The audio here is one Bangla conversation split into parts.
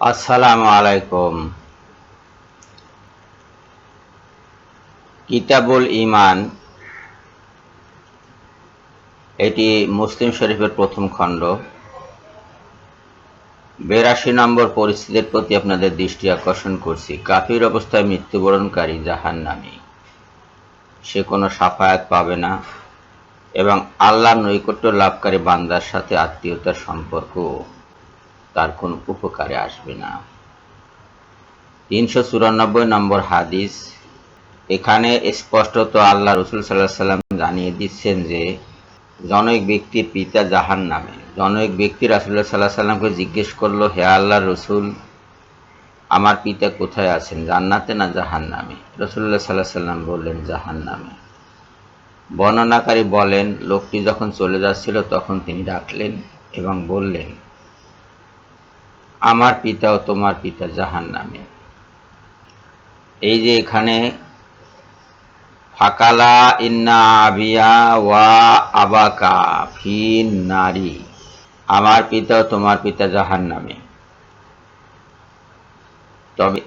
আসসালামু আলাইকুম। কিতাবুল ইমান এটি মুসলিম শরীফের প্রথম খণ্ড। বেরাশি নম্বর পরিস্থিতির প্রতি আপনাদের দৃষ্টি আকর্ষণ করছি। কাফির অবস্থায় মৃত্যুবরণকারী জাহান নামে সে কোনো সাফায়াত পাবে না এবং আল্লাহর নৈকট্য লাভকারী বান্দার সাথে আত্মীয়তার সম্পর্ক। তার কোন উপকারে আসবে না। তিনশো চুরানব্বই নম্বর হাদিস, এখানে স্পষ্টত আল্লাহ রসুল সাল্লাহ সাল্লাম জানিয়ে দিচ্ছেন যে, জনৈক ব্যক্তির পিতা জাহান নামে। জনৈক ব্যক্তি রাসুল্লাহ সাল্লাহ সাল্লামকে জিজ্ঞেস করল, হে আল্লাহ রসুল, আমার পিতা কোথায় আছেন, জান্নাতে না জাহান নামে? রসুল্লাহ সাল্লাহ সাল্লাম বললেন, জাহান নামে। বর্ণনাকারী বলেন, লোকটি যখন চলে যাচ্ছিল তখন তিনি ডাকলেন এবং বললেন আমার পিতা ও তোমার পিতা জাহান নামে এই যে এখানে, ফাকালা ইন্না আবিয়া ওয়া আবাকা ফিন নারী, আমার পিতা ও তোমার পিতা জাহান নামে তবে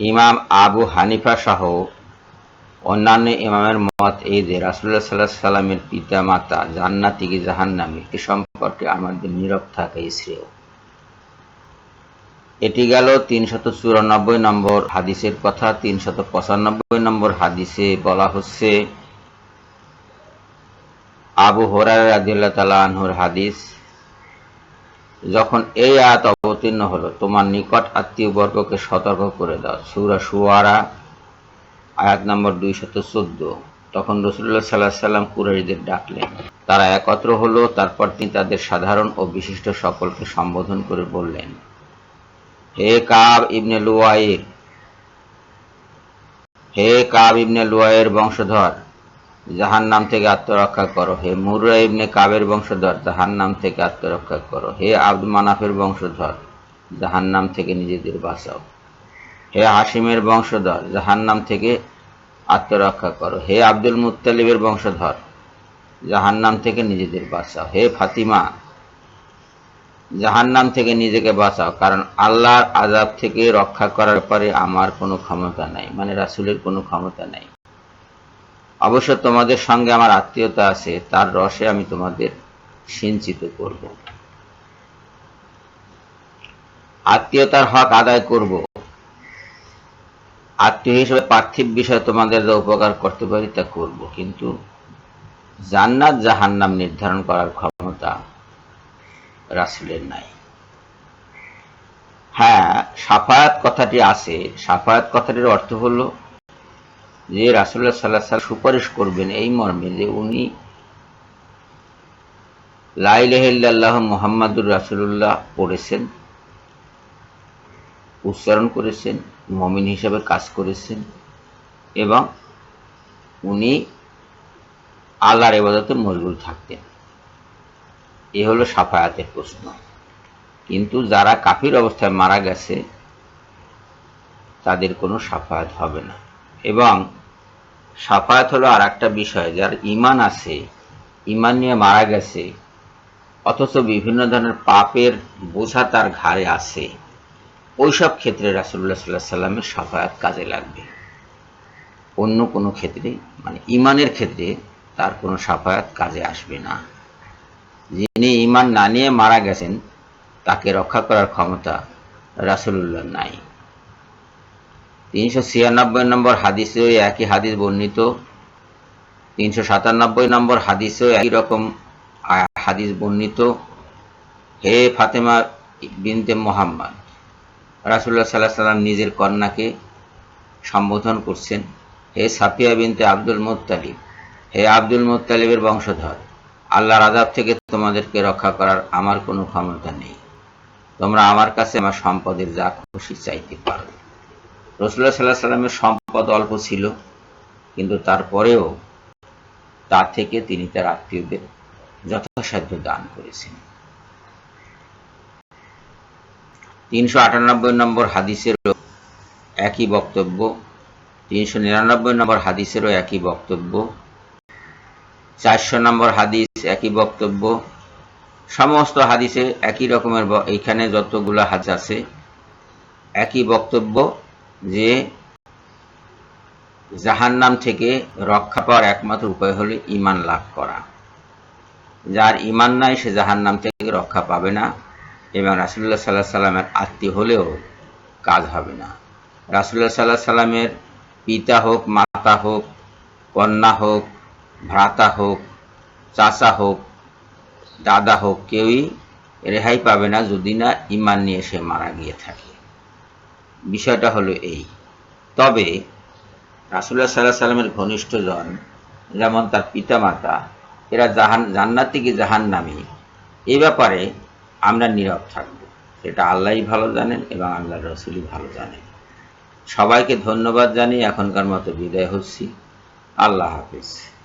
ইমাম আবু হানিফা সহ অন্যান্য ইমামের মত এই যে রাসুল্লাহ সাল্লাহ সাল্লামের পিতা মাতা জান্নাতি কি জাহান্নামী, এ সম্পর্কে আমাদের নীরব থাকাই শ্রেয়। এটি গেল তিনশত চুরানব্বই নম্বর হাদিসের কথা, তিনশত পঁচানব্বই নম্বর হাদিসে বলা হচ্ছে, আবু হরার রাজিল্লা তালা আনহুর হাদিস, যখন এই আয়াত অবতীর্ণ হলো, তোমার নিকট আত্মীয় বর্গকে সতর্ক করে দাও। সুরা সুয়ারা আয়াত নম্বর দুইশত চোদ্দ। তখন রসুল্লাহ সাল্লাহ সাল্লাম কুরাইদের ডাকলেন। তারা একত্র হলো, তারপর তিনি তাদের সাধারণ ও বিশিষ্ট সকলকে সম্বোধন করে বললেন হে কাব ইবনে লুয়াইর। হে কাব ইবনে লুয়াইয়ের বংশধর জাহান নাম থেকে আত্মরক্ষা করো। হে মুর্রা ইবনে কাবের বংশধর জাহান নাম থেকে আত্মরক্ষা করো। হে আব্দুল মানাফের বংশধর জাহান নাম থেকে নিজেদের বাঁচাও। হে হাসিমের বংশধর জাহান নাম থেকে আত্মরক্ষা করো। হে আব্দুল মুত্তালিবের বংশধর জাহান নাম থেকে নিজেদের বাঁচাও। হে ফাতিমা জাহান নাম থেকে নিজেকে বাঁচাও। কারণ আল্লাহর আজাব থেকে রক্ষা করার পরে আমার কোনো ক্ষমতা নাই মানে রাসুলের কোনো ক্ষমতা নাই। অবশ্য তোমাদের সঙ্গে আমার আত্মীয়তা আছে, তার রসে আমি তোমাদের সিঞ্চিত করব। আত্মীয়তার হক আদায় করব। আত্মীয় হিসেবে পার্থিব বিষয়ে তোমাদের যা উপকার করতে পারি তা করব, কিন্তু জান্নাত জাহান্নাম নির্ধারণ করার ক্ষমতা রাসুলের নাই। হ্যাঁ সাফায়াত কথাটি আছে। সাফায়াত কথাটির অর্থ হল যে রাসুল্লাহ সাল্লাহ সাল সুপারিশ করবেন এই মর্মে যে উনি লাইলাহ মোহাম্মদুর রাসুল্লাহ পড়েছেন, উচ্চারণ করেছেন, মমিন হিসাবে কাজ করেছেন এবং উনি আল্লাহর এবাদতে মজবুল থাকতেন। এ হলো সাফায়াতের প্রশ্ন। কিন্তু যারা কাফির অবস্থায় মারা গেছে, তাদের কোনো সাফায়াত হবে না। এবং সাফায়াত হলো আর একটা বিষয়, যার ইমান আছে ইমান নিয়ে মারা গেছে, অথচ বিভিন্ন ধরনের পাপের বোঝা তার ঘাড়ে আছে। ওইসব ক্ষেত্রে রাসুল্লাহ সাল্লাহ সাল্লামের সাফায়াত কাজে লাগবে। অন্য কোনো ক্ষেত্রে মানে ইমানের ক্ষেত্রে তার কোনো সাফায়াত কাজে আসবে না। যিনি ইমান না নিয়ে মারা গেছেন, তাকে রক্ষা করার ক্ষমতা রাসুল্লাহ নাই। তিনশো ছিয়ানব্বই নম্বর হাদিসেও একই হাদিস বর্ণিত। তিনশো সাতানব্বই নম্বর হাদিসেও একই রকম হাদিস বর্ণিত। হে ফাতেমা বিনতে মোহাম্মদ রাসুল্লাহ সাল্লাহ সাল্লাম নিজের কন্যাকে সম্বোধন করছেন। হে সাফিয়া বিনতে আব্দুল মোত্তালিব, হে আব্দুল মোত্তালিবের বংশধর আল্লাহর আজাব থেকে তোমাদেরকে রক্ষা করার আমার কোনো ক্ষমতা নেই। তোমরা আমার কাছে আমার সম্পদের যা খুশি চাইতে পারো। রসুল্লাহ সাল্লাহ সাল্লামের সম্পদ অল্প ছিল, কিন্তু তারপরেও তার থেকে তিনি তার আত্মীয়দের যথাসাধ্য দান করেছেন। তিনশো আটানব্বই নম্বর হাদিসেরও একই বক্তব্য, তিনশো নিরানব্বই নম্বর হাদিসেরও একই বক্তব্য, চারশো নম্বর হাদিস একই বক্তব্য। সমস্ত হাদিসে একই রকমের এইখানে যতগুলো হাদিস আছে, একই বক্তব্য যে জাহান্নাম থেকে রক্ষা পাওয়ার একমাত্র উপায় হলো ইমান লাভ করা। যার ইমান নাই, সে জাহান্নাম থেকে রক্ষা পাবে না এবং রাসুল্লাহ সাল্লাহ সাল্লামের আত্মীয় হলেও কাজ হবে না। রাসুল্লাহ সাল্লাহ সাল্লামের পিতা হোক, মাতা হোক, কন্যা হোক, ভ্রাতা হোক চাচা হোক দাদা হোক কেউই রেহাই পাবে না যদি না ইমান নিয়ে সে মারা গিয়ে থাকে। বিষয়টা হলো এই। তবে রাসুল্লাহ সাল্লাহ সাল্লামের ঘনিষ্ঠজন, যেমন তার পিতামাতা, এরা জাহান, জান্নাতি কি জাহান নামি এই ব্যাপারে আমরা নীরব থাকব। সেটা আল্লাহই ভালো জানেন এবং আল্লাহ রসুলই ভালো জানেন। সবাইকে ধন্যবাদ জানিয়ে এখনকার মতো বিদায় হচ্ছি। আল্লাহ হাফিজ।